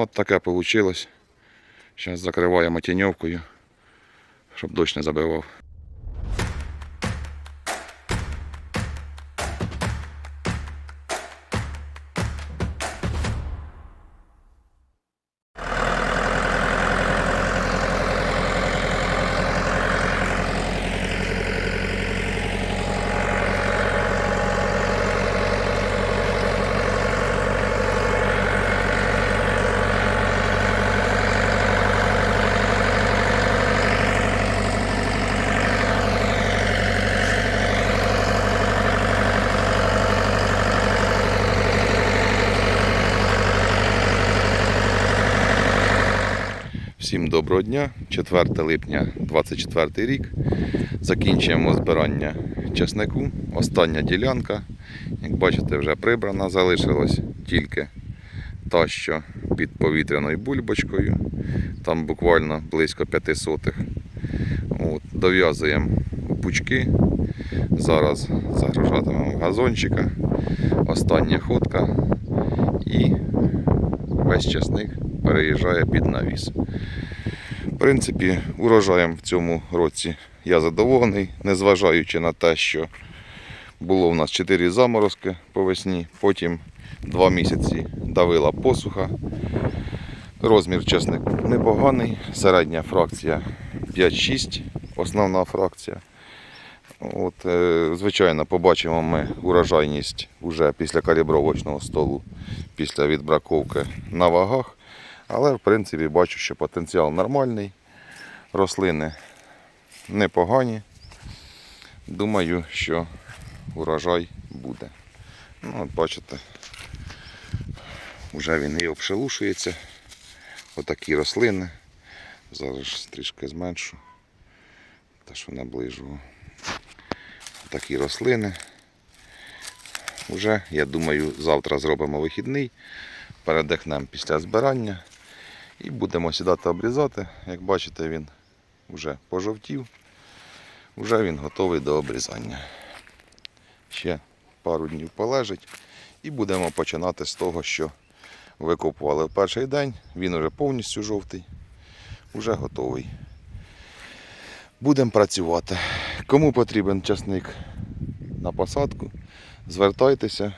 Ну таке вийшло. Зараз закриваємо тіньовкою, щоб дощ не забивав. Всім доброго дня. 4 липня 24 рік. Закінчуємо збирання чеснику. Остання ділянка. Як бачите, вже прибрана, залишилась тільки та, що під повітряною бульбочкою. Там буквально близько 5 сотих. От, дов'язуємо пучки. Зараз загружатимемо газончика. Остання ходка. І весь часник переїжджає під навіс. В принципі, урожаєм в цьому році я задоволений, незважаючи на те, що було в нас 4 заморозки по весні, потім 2 місяці давила посуха. Розмір чеснику непоганий, середня фракція 5-6, основна фракція. От, е, звичайно, побачимо ми урожайність вже після калібровочного столу, після відбраковки на вагах. Але в принципі бачу, що потенціал нормальний. Рослини непогані. Думаю, що урожай буде. Ну, от бачите, вже він і обшелушується. Отакі рослини. Зараз трішки зменшу. Та що наближу. Такі рослини. Уже, я думаю, завтра зробимо вихідний, передихнемо після збирання і будемо сідати обрізати. Як бачите, він вже пожовтів, вже він готовий до обрізання. Ще пару днів полежить і будемо починати з того, що викопували в перший день. Він вже повністю жовтий, вже готовий. Будемо працювати. Кому потрібен часник на посадку, звертайтеся.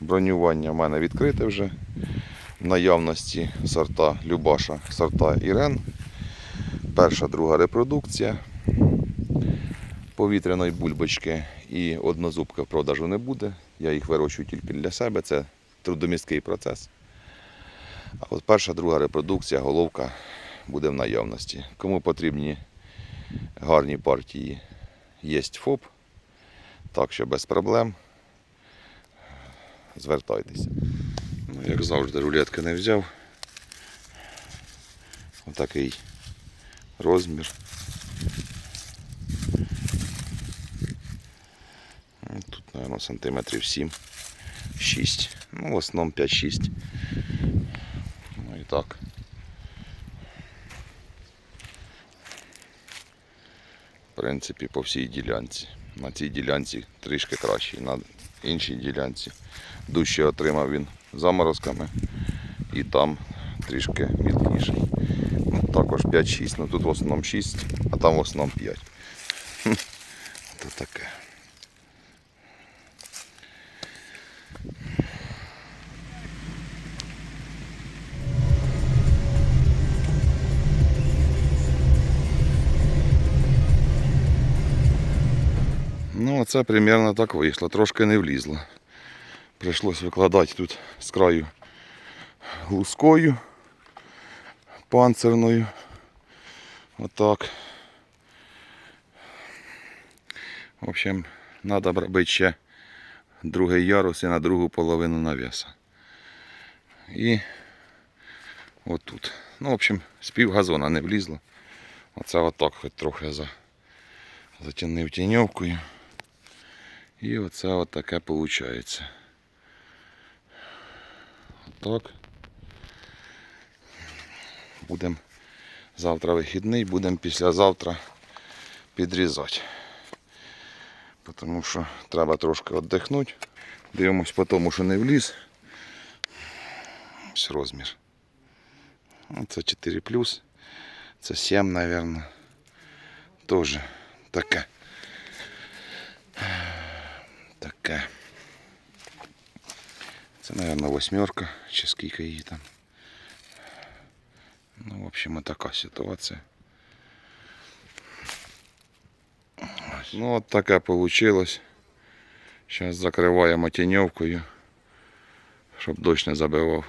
Бронювання в мене відкрите вже. Наявності сорта Любаша, сорта Ірен. Перша, друга репродукція. Повітряної бульбочки і однозубки в продажу не буде. Я їх вирощую тільки для себе. Це трудомісткий процес. А от перша, друга репродукція, головка буде в наявності. Кому потрібні гарні партії, є ФОП. Так що без проблем. Звертайтеся. Як завжди, рулетки не взяв. Отакий розмір. Ну, Тут, мабуть, сантиметрів 7, 6. Ну, в основному 5-6. Ну і так. В принципі, по всій ділянці. На цій ділянці трішки кращий, на іншій ділянці дужче отримав він заморозками і там трішки мілкіший. Ну, також 5-6, ну тут в основному 6, а там в основному 5. Хм, То таке. Ну, оце примерно так вийшло, трошки не влізло. Прийшлось викладати тут з краю глузкою панцирною. Отак. В общем, треба робити ще другий ярус і на другу половину навіса. І отут. Ну, в общем, з пів газона не влізло. Оце отак хоч трохи за... затягнув тіньовкою. І оце от таке виходить. Отак. Будемо завтра вихідний, будемо післязавтра підрізати. Тому що треба трошки віддихнути. Дивимось по тому, що не вліз. Ось розмір. Це 4 Це 7, мабуть. Тоже таке. Таке. Це, мабуть, восьмерка, чи скільки її там. Ну, в общем, така ситуація. Ось. Ну, от таке вийшло. Зараз закриваємо тіньовкою, щоб дощ не забивав.